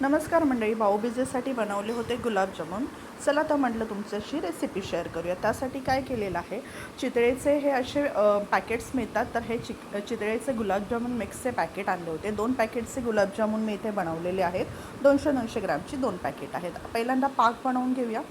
नमस्कार मंडळी भाऊबीजेसाठी बनवले होते गुलाबजामुन. चला तर म्हटलं तुमच्याशी रेसिपी शेअर करूया. त्यासाठी काय केलेलं आहे चितळेचे हे असे पॅकेट्स मिळतात. तर हे चिक चितळेचे गुलाबजामुन मिक्सचे पॅकेट आणले होते. दोन पॅकेटचे गुलाबजामुन मी इथे बनवलेले आहेत. दोनशे दोनशे ग्रॅमची दोन पॅकेट आहेत. पहिल्यांदा पाक बनवून घेऊया.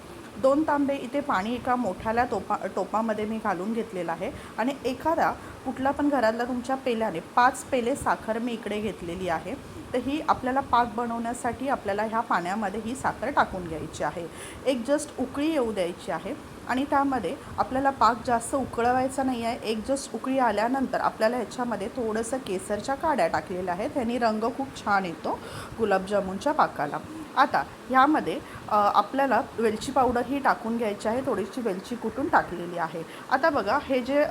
दोन तांबे इथे पाणी एका मोठ्याला टोपा टोपामध्ये मी घालून घेतलेलं आहे. आणि एखादा कुठला पण घरातला तुमच्या पेल्याने पाच पेले साखर मी इकडे घेतलेली आहे. तर ही आपल्याला पाक बनवण्यासाठी आपल्याला ह्या पाण्यामध्ये ही साखर टाकून घ्यायची आहे. एक जस्ट उकळी येऊ द्यायची आहे. आणि त्यामध्ये आपल्याला पाक जास्त उकळवायचा नाही आहे. एक जस्ट उकळी आल्यानंतर आपल्याला ह्याच्यामध्ये थोडंसं केसरच्या काड्या टाकलेल्या आहेत. ह्यानी रंग खूप छान येतो गुलाबजामुनच्या पाकाला. आता ह्यामध्ये आपल्याला वेलची पावडर ही टाकून घ्यायची आहे थोडीशी वेलची कुटून टाकलेली आहे. आता बघा हे जे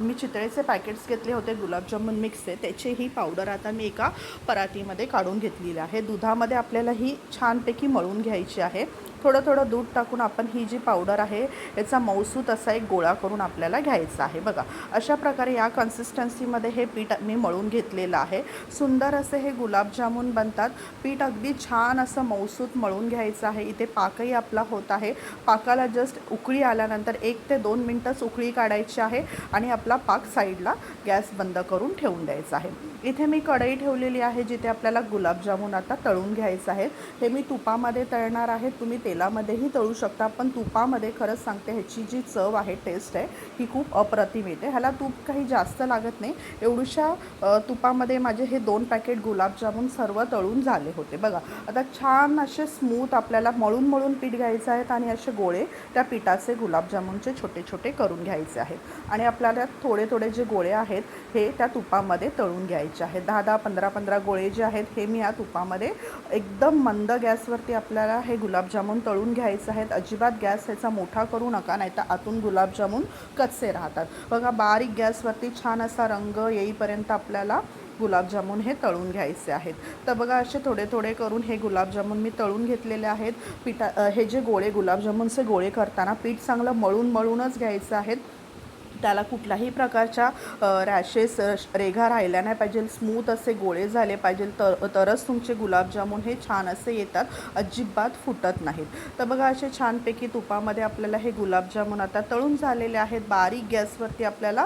मी चितळेचे पॅकेट्स घेतले होते गुलाबजामुन मिक्सचे त्याची ही पावडर आता मी एका परातीमध्ये काढून घेतलेली आहे. दुधामध्ये आपल्याला ही छानपैकी मळून घ्यायची आहे. थोडं थोडं दूध टाकून आपण ही जी पावडर आहे याचा मौसूत असा एक गोळा करून आपल्याला घ्यायचा आहे. बघा अशा प्रकारे या कन्सिस्टन्सीमध्ये हे पीठ मी मळून घेतलेलं आहे. सुंदर असे हे गुलाबजामुन बनतात. पीठ अगदी छान असं मौसूत मळून घ्यायचं आहे. इथे पाकही आपला होत आहे. पाकाला जस्ट उकळी आल्यानंतर एक ते दोन मिनटंच उकळी काढायची आहे आणि आपला पाक साईडला गॅस बंद करून ठेवून द्यायचा आहे. इथे मी कढई ठेवलेली आहे जिथे आपल्याला गुलाबजामुन आता तळून घ्यायचं आहे. हे मी तुपामध्ये तळणार आहे. तुम्ही ते तेलामध्येही तळू शकता पण तुपामध्ये खरंच सांगते ह्याची जी चव आहे टेस्ट आहे ही खूप अप्रतिम येते. ह्याला तूप काही जास्त लागत नाही. एवढ्याशा तुपामध्ये माझे हे दोन पॅकेट गुलाबजामुन सर्व तळून झाले होते. बघा आता छान असे स्मूथ आपल्याला मळून मळून पीठ घ्यायचं आहेत आणि असे गोळे त्या पिठाचे गुलाबजामुनचे छोटे छोटे करून घ्यायचे आहेत. आणि आपल्याला थोडे थोडे जे गोळे आहेत हे त्या तुपामध्ये तळून घ्यायचे आहेत. दहा दहा पंधरा पंधरा गोळे जे आहेत हे मी या तुपामध्ये एकदम मंद गॅसवरती आपल्याला हे गुलाबजामुन तळून घ्यायचं आहेत. अजिबात गॅस ह्याचा मोठा करू नका नाही तर आतून गुलाबजामून कच्चे राहतात. बघा बारीक गॅसवरती छान असा रंग येईपर्यंत आपल्याला गुलाबजामुन हे तळून घ्यायचे आहेत. तर बघा असे थोडे थोडे करून हे गुलाबजामुन मी तळून घेतलेले आहेत. पिठा हे जे गोळे गुलाबजामुनचे गोळे करताना पीठ चांगलं मळून मळूनच घ्यायचं आहेत. त्याला कुठल्याही प्रकारच्या रॅशेस रेघा राहिल्या नाही पाहिजे. स्मूथ असे गोळे झाले पाहिजे. तर तरच तुमचे गुलाबजामुन हे छान असे येतात. अजिबात फुटत नाहीत. तर बघा असे छानपैकी तुपामध्ये आपल्याला हे गुलाबजामुन आता तळून झालेले आहेत. बारीक गॅसवरती आपल्याला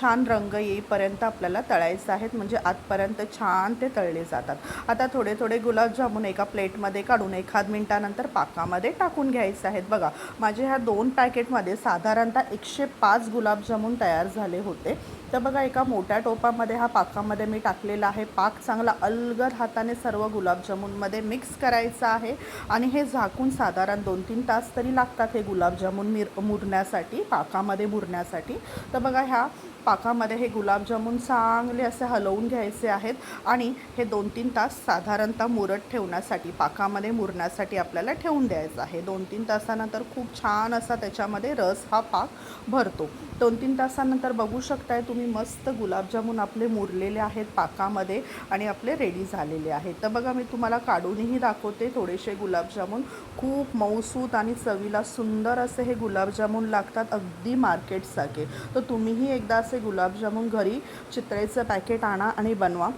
छान रंग येईपर्यंत आपल्याला तळायचं आहेत. म्हणजे आतपर्यंत छान ते तळले जातात. आता थोडे थोडे गुलाबजामुन एका प्लेटमध्ये काढून एखाद मिनटानंतर पाकामध्ये टाकून घ्यायचे आहेत. बघा माझे ह्या दोन पॅकेटमध्ये साधारणतः एकशे पाच गुलाबजामुन तयार झाले होते. तर बघा एका मोठ्या टोपामध्ये हा पाकामध्ये मी टाकलेला आहे. पाक चांगला अलगद हाताने सर्व गुलाबजामुनमध्ये मिक्स करायचा आहे. आणि हे झाकून साधारण दोन तीन तास तरी लागतात हे गुलाबजामुन मिर मुरण्यासाठी पाकामध्ये मुरण्यासाठी. तर बघा ह्या पाकामध्ये हे गुलाबजामुन चांगले असे हलवून घ्यायचे आहेत. आणि हे दोन तीन तास साधारणतः मुरत ठेवण्यासाठी पाकामध्ये मुरण्यासाठी आपल्याला ठेवून द्यायचं आहे. दोन तीन तासानंतर खूप छान असा त्याच्यामध्ये रस हा पाक भरतो. दोन तीन तासानंतर बघू शकताय तुम्ही मस्त गुलाबजामून आपले मुरलेले आहेत पाकामध्ये आणि आपले रेडी झालेले आहेत. तर बघा मी तुम्हाला काढूनही दाखवते थोडेसे गुलाबजामून. खूप मऊसूत आणि चवीला सुंदर असे हे गुलाबजामून लागतात अगदी मार्केटसारखे तर तुम्हीही एकदा असे गुलाबजामून घरी चितळेचं पॅकेट आणा आणि बनवा.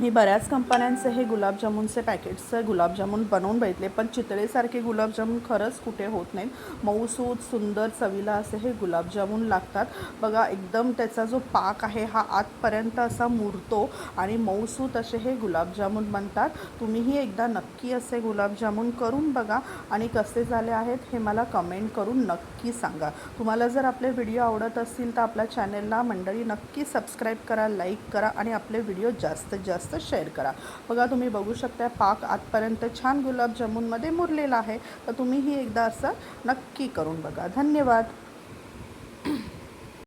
मी बऱ्याच कंपन्यांचे हे गुलाबजामुनचे पॅकेट्सचे गुलाबजामुन बनवून बघितले पण चितळेसारखे गुलाबजामुन खरंच कुठे होत नाहीत. मऊसूत सुंदर चवीला असे हे गुलाबजामुन लागतात. बघा एकदम त्याचा जो पाक आहे हा आतपर्यंत असा मुरतो आणि मऊसूत असे हे गुलाबजामुन बनतात. तुम्हीही एकदा नक्की असे गुलाबजामुन करून बघा आणि कसे झाले आहेत हे मला कमेंट करून नक्की सांगा. तुम्हाला जर आपले व्हिडिओ आवडत असतील तर आपल्या चॅनेलला मंडळी नक्की सबस्क्राईब करा लाईक करा आणि आपले व्हिडिओ जास्तीत जास्त शेअर करा. बघा तुम्ही बघू शकता पाक आजपर्यंत छान गुलाबजामुनमध्ये मुरलेला आहे. तर तुम्हीही एकदा असं नक्की करून बघा. धन्यवाद.